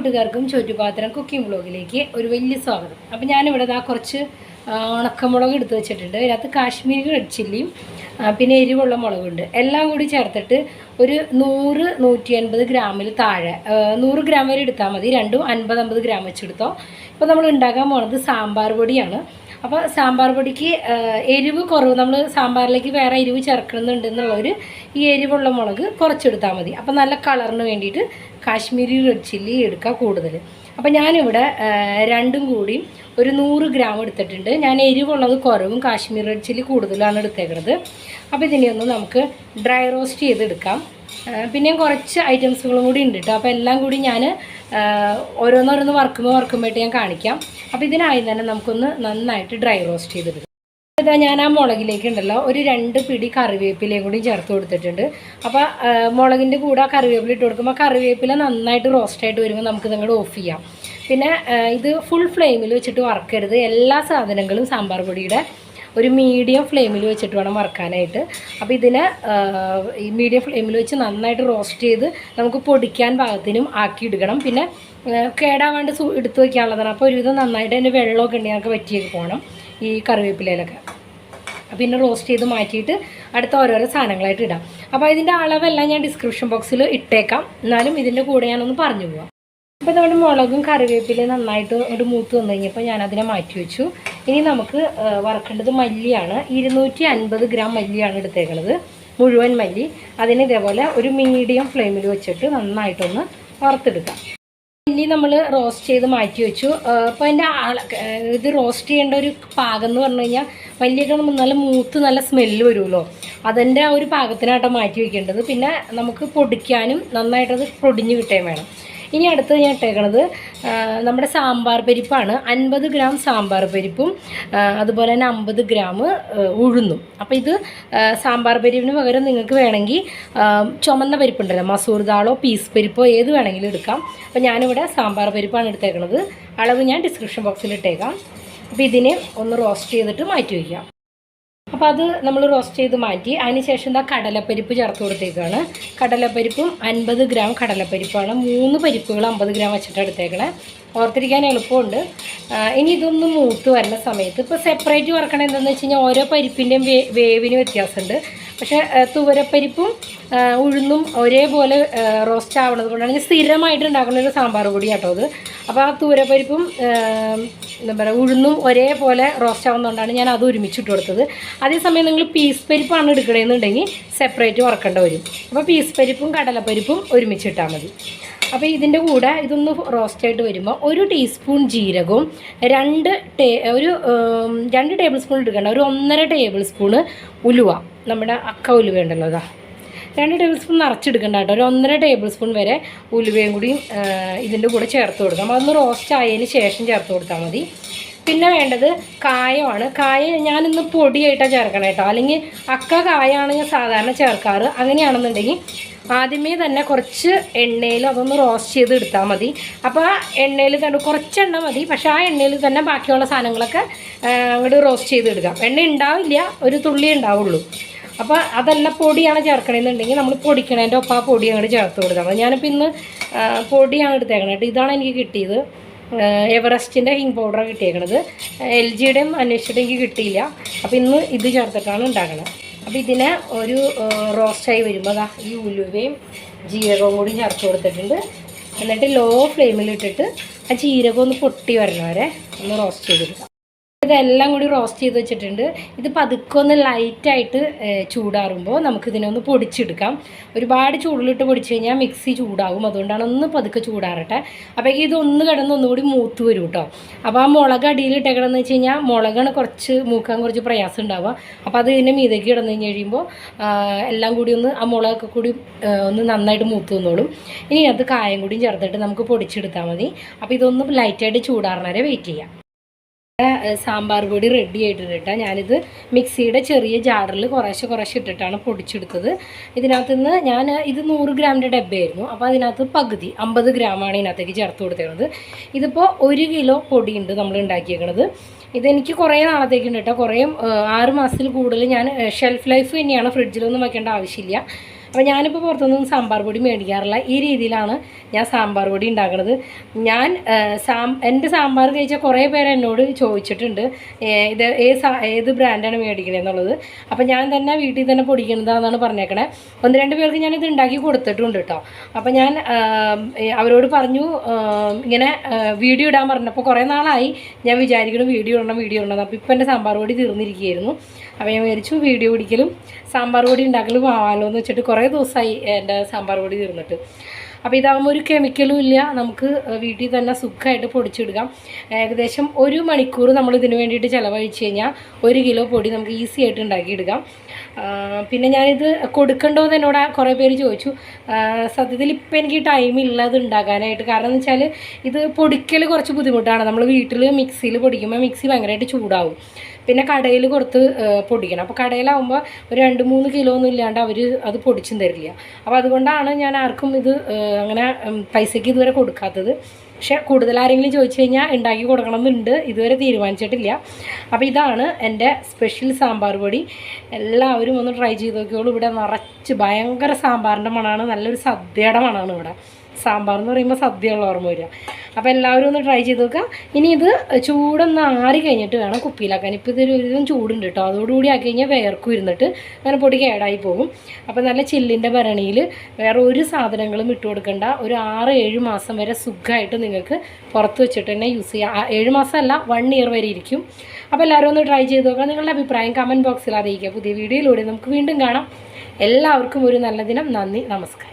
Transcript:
കൂട്ടുകാർക്കും ചുറ്റുപാത്രം കുക്കിംഗ് ബ്ലോഗിലേക്ക് ഒരു വലിയ സ്വാഗതം. അപ്പം ഞാനിവിടെ ആ കുറച്ച് ഉണക്കമുളക് എടുത്ത് വെച്ചിട്ടുണ്ട്. അതിനകത്ത് കാശ്മീരി റെഡ് ചില്ലിയും പിന്നെ എരിവുള്ള മുളകുണ്ട്. എല്ലാം കൂടി ചേർത്തിട്ട് ഒരു നൂറ് നൂറ്റി അൻപത് ഗ്രാമിൽ താഴെ നൂറ് ഗ്രാം വരെ എടുത്താൽ മതി. രണ്ടും അൻപത് അമ്പത് ഗ്രാം വെച്ചെടുത്തോ. ഇപ്പോൾ നമ്മൾ ഉണ്ടാക്കാൻ പോണത് സാമ്പാർ പൊടിയാണ്. അപ്പോൾ സാമ്പാർ പൊടിക്ക് എരിവ് കുറവ് നമ്മൾ സാമ്പാറിലേക്ക് വേറെ എരിവ് ചേർക്കണമെന്നുണ്ടെന്നുള്ളവർ ഈ എരിവുള്ള മുളക് കുറച്ചെടുത്താൽ മതി. അപ്പോൾ നല്ല കളറിന് വേണ്ടിയിട്ട് കാശ്മീരി റെഡ് ചില്ലി എടുക്കുക കൂടുതൽ അപ്പോൾ ഞാനിവിടെ രണ്ടും കൂടി ഒരു നൂറ് ഗ്രാം എടുത്തിട്ടുണ്ട്. ഞാൻ എരിവുള്ളത് കുറവും കാശ്മീർ റെഡ് ചില്ലി കൂടുതലാണ് എടുത്തേക്കുന്നത് അപ്പോൾ ഇതിനെയൊന്ന് നമുക്ക് ഡ്രൈ റോസ്റ്റ് ചെയ്തെടുക്കാം. പിന്നെയും കുറച്ച് ഐറ്റംസുകളും കൂടി ഉണ്ട് കേട്ടോ അപ്പോൾ എല്ലാം കൂടി ഞാൻ ഓരോന്നോരോന്ന് വറുക്കുമ്പോൾ വറുക്കുമ്പോഴായിട്ട് ഞാൻ കാണിക്കാം. അപ്പോൾ ഇതിനായി തന്നെ നമുക്കൊന്ന് നന്നായിട്ട് ഡ്രൈ റോസ്റ്റ് ചെയ്തെടുക്കാം. ഇതാ ഞാൻ ആ മുളകിലേക്ക് ഉണ്ടല്ലോ ഒരു രണ്ട് പിടി കറിവേപ്പിലയും കൂടി ചേർത്ത് കൊടുത്തിട്ടുണ്ട്. അപ്പോൾ മുളകിന്റെ കൂടെ കറിവേപ്പില ഇട്ട് കൊടുക്കുമ്പോൾ കറിവേപ്പില നന്നായിട്ട് റോസ്റ്റായിട്ട് വരുമ്പോൾ നമുക്ക് ഇതങ്ങോട്ട് ഓഫ് ചെയ്യാം. പിന്നെ ഇത് ഫുൾ ഫ്ലെയിമിൽ വെച്ചിട്ട് വറക്കരുത്. എല്ലാ സാധനങ്ങളും സാമ്പാർ പൊടിയുടെ ഒരു മീഡിയം ഫ്ലെയിമിൽ വെച്ചിട്ട് വേണം വറക്കാനായിട്ട്. അപ്പോൾ ഇതിനെ ഈ മീഡിയം ഫ്ലെയിമിൽ വെച്ച് നന്നായിട്ട് റോസ്റ്റ് ചെയ്ത് നമുക്ക് പൊടിക്കാൻ പാകത്തിനും ആക്കി എടുക്കണം. പിന്നെ കേടാവാണ്ട് എടുത്തു വയ്ക്കാനുള്ളതാണ് അപ്പോൾ ഒരുവിധം നന്നായിട്ട് അതിന്റെ വെള്ളമൊക്കെ ഉണ്ടെങ്കിൽ നമുക്ക് പറ്റിയൊക്കെ പോകണം ഈ കറിവേപ്പിലയിലൊക്കെ. പിന്നെ റോസ്റ്റ് ചെയ്ത് മാറ്റിയിട്ട് അടുത്ത ഓരോരോ സാധനങ്ങളായിട്ട് ഇടാം. അപ്പോൾ ഇതിന്റെ അളവെല്ലാം ഞാൻ ഡിസ്ക്രിപ്ഷൻ ബോക്സിൽ ഇട്ടേക്കാം. എന്നാലും ഇതിന്റെ കൂടെ ഞാനൊന്ന് പറഞ്ഞു പോവാം. അപ്പോൾ നമ്മുടെ മുളകും കറിവേപ്പിലയും നന്നായിട്ട് ഒരു മൂത്ത് വന്നു കഴിഞ്ഞപ്പോൾ ഞാൻ അതിനെ മാറ്റി വെച്ചു. ഇനി നമുക്ക് വറക്കേണ്ടത് മല്ലിയാണ്. ഇരുന്നൂറ്റി അൻപത് ഗ്രാം മല്ലിയാണ് എടുത്തേക്കുന്നത് മുഴുവൻ മല്ലി. അതിന് ഇതേപോലെ ഒരു മീഡിയം ഫ്ലെയിമിൽ വെച്ചിട്ട് നന്നായിട്ടൊന്ന് വറുത്തെടുക്കാം. മല്ലി നമ്മൾ റോസ്റ്റ് ചെയ്ത് മാറ്റി വെച്ചു. അപ്പോൾ അതിന്റെ ഇത് റോസ്റ്റ് ചെയ്യേണ്ട ഒരു പാകം എന്ന് പറഞ്ഞു കഴിഞ്ഞാൽ വലിയ നമ്മൾ നല്ല മൂത്ത് നല്ല സ്മെല്ല് വരുമല്ലോ. അതിന്റെ ആ ഒരു പാകത്തിനാട്ടോ മാറ്റി വെക്കേണ്ടത്. പിന്നെ നമുക്ക് പൊടിക്കാനും നന്നായിട്ടത് പൊടിഞ്ഞ് കിട്ടുകയും വേണം. ഇനി അടുത്തത് ഞാൻ ഇട്ടേക്കണത് നമ്മുടെ സാമ്പാർ പരിപ്പാണ്. അൻപത് ഗ്രാം സാമ്പാർ പരിപ്പും അതുപോലെ തന്നെ അമ്പത് ഗ്രാം ഉഴുന്നും. അപ്പോൾ ഇത് സാമ്പാർ പരിപ്പിന് പകരം നിങ്ങൾക്ക് വേണമെങ്കിൽ ചുമന്ന പരിപ്പുണ്ടല്ലോ മസൂർ ദാളോ പീസ് പരിപ്പോ ഏത് വേണമെങ്കിലും എടുക്കാം. അപ്പോൾ ഞാനിവിടെ സാമ്പാർ പരിപ്പാണ് എടുത്തേക്കണത്. അളവ് ഞാൻ ഡിസ്ക്രിപ്ഷൻ ബോക്സിൽ ഇട്ടേക്കാം. അപ്പോൾ ഇതിനെ ഒന്ന് റോസ്റ്റ് ചെയ്തിട്ട് മാറ്റി വയ്ക്കാം. അപ്പോൾ അത് നമ്മൾ റോസ്റ്റ് ചെയ്ത് മാറ്റി അതിനുശേഷം എന്താ കടലപ്പരിപ്പ് ചേർത്ത് കൊടുത്തേക്കാണ്. കടലപ്പരിപ്പും അൻപത് ഗ്രാം കടലപ്പരിപ്പാണ്. മൂന്ന് പരിപ്പുകൾ അമ്പത് ഗ്രാം വെച്ചിട്ട് എടുത്തേക്കണേ. ഓർത്തിരിക്കാൻ എളുപ്പമുണ്ട്. ഇനി ഇതൊന്ന് മൂത്ത് വരുന്ന സമയത്ത് ഇപ്പോൾ സെപ്പറേറ്റ് വറക്കണം എന്താണെന്ന് വെച്ച് കഴിഞ്ഞാൽ ഓരോ പരിപ്പിന്റെയും വേവിന് വ്യത്യാസമുണ്ട്. പക്ഷേ തുവരപ്പരിപ്പും ഉഴുന്നും ഒരേപോലെ റോസ്റ്റ് ആവണത് കൊണ്ടാണ് സ്ഥിരമായിട്ട് ഉണ്ടാക്കുന്ന ഒരു സാമ്പാർ പൊടി കേട്ടോ അത്. അപ്പോൾ ആ തുവരപ്പരിപ്പും എന്താ പറയുക ഉഴുന്നും ഒരേപോലെ റോസ്റ്റ് ആവുന്നതുകൊണ്ടാണ് ഞാൻ അത് ഒരുമിച്ചിട്ട് കൊടുത്തത്. അതേസമയം നിങ്ങൾ പീസ് പരിപ്പാണ് എടുക്കണമെന്നുണ്ടെങ്കിൽ സെപ്പറേറ്റ് വറക്കേണ്ട വരും. അപ്പോൾ പീസ് പരിപ്പും കടലപ്പരിപ്പും ഒരുമിച്ചിട്ടാൽ മതി. അപ്പോൾ ഇതിന്റെ കൂടെ ഇതൊന്ന് റോസ്റ്റ് ആയിട്ട് വരുമ്പോൾ ഒരു ടീസ്പൂൺ ജീരകവും രണ്ട് ടേ ഒരു രണ്ട് ടേബിൾ സ്പൂൺ എടുക്കേണ്ട ഒരു ഒന്നര ടേബിൾ സ്പൂണ് ഉലുവ. നമ്മുടെ അക്ക ഉലുവ ഉണ്ടല്ലോ അതാ രണ്ട് ടേബിൾ സ്പൂൺ നിറച്ചെടുക്കണ്ട കേട്ടോ. ഒരു ഒന്നര ടേബിൾ സ്പൂൺ വരെ ഉലുവയും കൂടി ഇതിന്റെ കൂടെ ചേർത്ത് കൊടുക്കാം. അതൊന്ന് റോസ്റ്റ് ആയതിന് ശേഷം ചേർത്ത് കൊടുത്താൽ മതി. പിന്നെ വേണ്ടത് കായമാണ്. കായ ഞാനിന്ന് പൊടിയായിട്ടാണ് ചേർക്കണം കേട്ടോ. അല്ലെങ്കിൽ അക്ക കായാണ് ഞാൻ സാധാരണ ചേർക്കാറ്. അങ്ങനെയാണെന്നുണ്ടെങ്കിൽ ആദ്യമേ തന്നെ കുറച്ച് എണ്ണയിൽ അതൊന്ന് റോസ്റ്റ് ചെയ്ത് എടുത്താൽ മതി. അപ്പോൾ ആ എണ്ണയിൽ തന്നെ കുറച്ച് എണ്ണ മതി. പക്ഷേ ആ എണ്ണയിൽ തന്നെ ബാക്കിയുള്ള സാധനങ്ങളൊക്കെ അങ്ങോട്ട് റോസ്റ്റ് ചെയ്ത് എടുക്കാം എണ്ണ ഉണ്ടാവില്ല. ഒരു തുള്ളി ഉണ്ടാവുള്ളൂ. അപ്പോൾ അതല്ല പൊടിയാണ് ചേർക്കണമെന്നുണ്ടെങ്കിൽ നമ്മൾ പൊടിക്കണതിന്റെ ഒപ്പം ആ പൊടി അങ്ങോട്ട് ചേർത്ത് കൊടുക്കാം മതി ഞാനിപ്പോൾ ഇന്ന് പൊടിയാണ് എടുത്തേക്കണത് കേട്ടോ. ഇതാണ് എനിക്ക് കിട്ടിയത്. എവറസ്റ്റിന്റെ ഹിങ് പൗഡറാണ് കിട്ടിയേക്കണത്. എൽ ജിയുടെയും അന്വേഷിച്ചിട്ട് എനിക്ക് കിട്ടിയില്ല. അപ്പോൾ ഇന്ന് ഇത് ചേർത്തിട്ടാണ് ഉണ്ടാക്കണത് അപ്പോൾ ഇതിനെ ഒരു റോസ്റ്റായി വരുമ്പോൾ അതാ ഈ ഉലുവയും ജീരകവും കൂടി ചേർത്ത് കൊടുത്തിട്ടുണ്ട്. എന്നിട്ട് ലോ ഫ്ലെയിമിലിട്ടിട്ട് ആ ജീരകം ഒന്ന് പൊട്ടി വരണവരെ ഒന്ന് റോസ്റ്റ് ചെയ്തെടുക്കാം. ഇതെല്ലാം കൂടി റോസ്റ്റ് ചെയ്ത് വെച്ചിട്ടുണ്ട്. ഇത് പതുക്കെ ഒന്ന് ലൈറ്റായിട്ട് ചൂടാറുമ്പോൾ നമുക്കിതിനെ ഒന്ന് പൊടിച്ചെടുക്കാം. ഒരുപാട് ചൂടിലിട്ട് പൊടിച്ച് കഴിഞ്ഞാൽ മിക്സി ചൂടാവും അതുകൊണ്ടാണ് ഒന്ന് പതുക്കെ ചൂടാറട്ടെ. അപ്പോൾ ഇതൊന്ന് കിടന്ന് ഒന്നുകൂടി മൂത്ത് വരും കേട്ടോ അപ്പോൾ ആ മുളക് അടിയിൽ ഇട്ടേക്കണമെന്ന് വെച്ച് കഴിഞ്ഞാൽ മുളകാണ് കുറച്ച് മൂക്കാൻ കുറച്ച് പ്രയാസം ഉണ്ടാവുക. അപ്പോൾ അത് ഇതിന്റെ മീതേക്ക് കിടന്ന് കഴിഞ്ഞ് കഴിയുമ്പോൾ എല്ലാം കൂടി ഒന്ന് ആ മുളകൊക്കെ കൂടി ഒന്ന് നന്നായിട്ട് മൂത്ത് വന്നോളും. ഇനി അത് കായം കൂടിയും ചേർത്തിട്ട് നമുക്ക് പൊടിച്ചെടുത്താൽ മതി. അപ്പോൾ ഇതൊന്ന് ലൈറ്റായിട്ട് ചൂടാറുന്നവരെ വരെ വെയിറ്റ് ചെയ്യാം. സാമ്പാർ പൊടി റെഡി ആയിട്ടുണ്ട് കേട്ടോ. ഞാനിത് മിക്സിയുടെ ചെറിയ ജാറിൽ കുറേശ്ശെ കുറേശ്ശെ ഇട്ടിട്ടാണ് പൊടിച്ചെടുത്തത്. ഇതിനകത്ത് നിന്ന് ഞാൻ ഇത് നൂറ് ഗ്രാമിന്റെ ഡബ്ബയായിരുന്നു. അപ്പോൾ അതിനകത്ത് പകുതി അമ്പത് ഗ്രാമാണ് ഇതിനകത്തേക്ക് ചേർത്ത് കൊടുത്തേക്കുന്നത് ഇതിപ്പോൾ ഒരു കിലോ പൊടിയുണ്ട് നമ്മൾ ഉണ്ടാക്കിയേക്കണത്. ഇതെനിക്ക് കുറേ നാളത്തേക്ക് ഉണ്ട് കേട്ടോ. കുറേ ആറ് മാസത്തിൽ കൂടുതൽ ഞാൻ ഷെൽഫ് ലൈഫ് തന്നെയാണ്. ഫ്രിഡ്ജിലൊന്നും വയ്ക്കേണ്ട ആവശ്യമില്ല. അപ്പോൾ ഞാനിപ്പോൾ പുറത്തുനിന്നും സാമ്പാർ പൊടി മേടിക്കാറില്ല. ഈ രീതിയിലാണ് ഞാൻ സാമ്പാർ പൊടി ഉണ്ടാക്കുന്നത് ഞാൻ സാം എന്റെ സാമ്പാർ കഴിച്ച കുറേ പേര് എന്നോട് ചോദിച്ചിട്ടുണ്ട് ഇത് ഏത് ഏത് ബ്രാൻഡാണ് മേടിക്കണതെന്നുള്ളത് അപ്പോൾ ഞാൻ തന്നെ വീട്ടിൽ തന്നെ പൊടിക്കുന്നതാണെന്നാണ് പറഞ്ഞേക്കണേ. ഒന്ന് രണ്ട് പേർക്ക് ഞാനിത് ഉണ്ടാക്കി കൊടുത്തിട്ടുണ്ട് കേട്ടോ അപ്പോൾ ഞാൻ അവരോട് പറഞ്ഞു ഇങ്ങനെ വീഡിയോ ഇടാൻ പറഞ്ഞപ്പോൾ കുറേ നാളായി ഞാൻ വിചാരിക്കണം വീഡിയോ ഇടണം വീഡിയോ ഇടണം. അപ്പോൾ ഇപ്പോൾ എന്റെ സാമ്പാർ പൊടി തീർന്നിരിക്കുകയായിരുന്നു. അപ്പോൾ ഞാൻ വിചാരിച്ചു വീഡിയോ പിടിക്കലും സാമ്പാർ പൊടി ഉണ്ടാക്കലും ആവാമല്ലോ എന്ന് വെച്ചിട്ട് കുറേ ദിവസമായി എന്റെ സാമ്പാർ പൊടി തീർന്നിട്ട്. അപ്പോൾ ഇതാകുമ്പോൾ ഒരു കെമിക്കലും ഇല്ല. നമുക്ക് വീട്ടിൽ തന്നെ സുഖമായിട്ട് പൊടിച്ചെടുക്കാം ഏകദേശം ഒരു മണിക്കൂർ നമ്മൾ ഇതിന് വേണ്ടിയിട്ട് ചിലവഴിച്ച് കഴിഞ്ഞാൽ ഒരു കിലോ പൊടി നമുക്ക് ഈസി ആയിട്ട് ഉണ്ടാക്കിയെടുക്കാം. പിന്നെ ഞാനിത് കൊടുക്കണ്ടോ എന്ന് എന്നോട് കുറേ പേര് ചോദിച്ചു. സത്യത്തിൽ ഇപ്പം എനിക്ക് ടൈം ഇല്ല ഇത് ഉണ്ടാക്കാനായിട്ട്. കാരണം എന്ന് വെച്ചാൽ ഇത് പൊടിക്കൽ കുറച്ച് ബുദ്ധിമുട്ടാണ്. നമ്മൾ വീട്ടിൽ മിക്സിയിൽ പൊടിക്കുമ്പോൾ മിക്സി ഭയങ്കരമായിട്ട് ചൂടാവും. പിന്നെ കടയിൽ കൊടുത്ത് പൊടിക്കണം. അപ്പോൾ കടയിലാവുമ്പോൾ ഒരു രണ്ട് മൂന്ന് കിലോ ഒന്നും ഇല്ലാണ്ട് അവർ അത് പൊടിച്ചും തരില്ല. അപ്പോൾ അതുകൊണ്ടാണ് ഞാൻ ആർക്കും ഇത് അങ്ങനെ പൈസയ്ക്ക് ഇതുവരെ കൊടുക്കാത്തത്. പക്ഷെ കൂടുതൽ ആരെങ്കിലും ചോദിച്ചു കഴിഞ്ഞാൽ ഉണ്ടാക്കി കൊടുക്കണം എന്നുണ്ട് ഇതുവരെ തീരുമാനിച്ചിട്ടില്ല. അപ്പോൾ ഇതാണ് എന്റെ സ്പെഷ്യൽ സാമ്പാർ പൊടി. എല്ലാവരും ഒന്ന് ട്രൈ ചെയ്ത് നോക്കിയോളൂ ഇവിടെ നിറച്ച് ഭയങ്കര സാമ്പാറിന്റെ മണമാണ്. നല്ലൊരു സദ്യയുടെ മണമാണ് ഇവിടെ. സാമ്പാർ എന്ന് പറയുമ്പോൾ സദ്യയുള്ള ഓർമ്മ വരിക. അപ്പോൾ എല്ലാവരും ഒന്ന് ട്രൈ ചെയ്ത് നോക്കുക. ഇനി ഇത് ചൂടൊന്ന് ആറി കഴിഞ്ഞിട്ട് വേണം കുപ്പിയിലാക്കാൻ. ഇപ്പോൾ ഇതൊരു ഒരുവിധം ചൂടുണ്ട് കേട്ടോ അതോടുകൂടി ആക്കി കഴിഞ്ഞാൽ വേർക്കും ഇരുന്നിട്ട് അങ്ങനെ പൊടി കേടായി പോകും. അപ്പോൾ നല്ല ചില്ലിന്റെ ഭരണിയിൽ വേറെ ഒരു സാധനങ്ങളും ഇട്ട് കൊടുക്കണ്ട. ഒരു ആറ് ഏഴ് മാസം വരെ സുഖമായിട്ട് നിങ്ങൾക്ക് പുറത്ത് വെച്ചിട്ട് തന്നെ യൂസ് ചെയ്യാം. ഏഴ് മാസമല്ല വൺ ഇയർ വരെ ഇരിക്കും. അപ്പോൾ എല്ലാവരും ഒന്ന് ട്രൈ ചെയ്ത് നോക്കുക. നിങ്ങളുടെ അഭിപ്രായം കമന്റ് ബോക്സിൽ അറിയിക്കുക. പുതിയ വീഡിയോയിലൂടെ നമുക്ക് വീണ്ടും കാണാം. എല്ലാവർക്കും ഒരു നല്ല ദിനം. നന്ദി. നമസ്കാരം.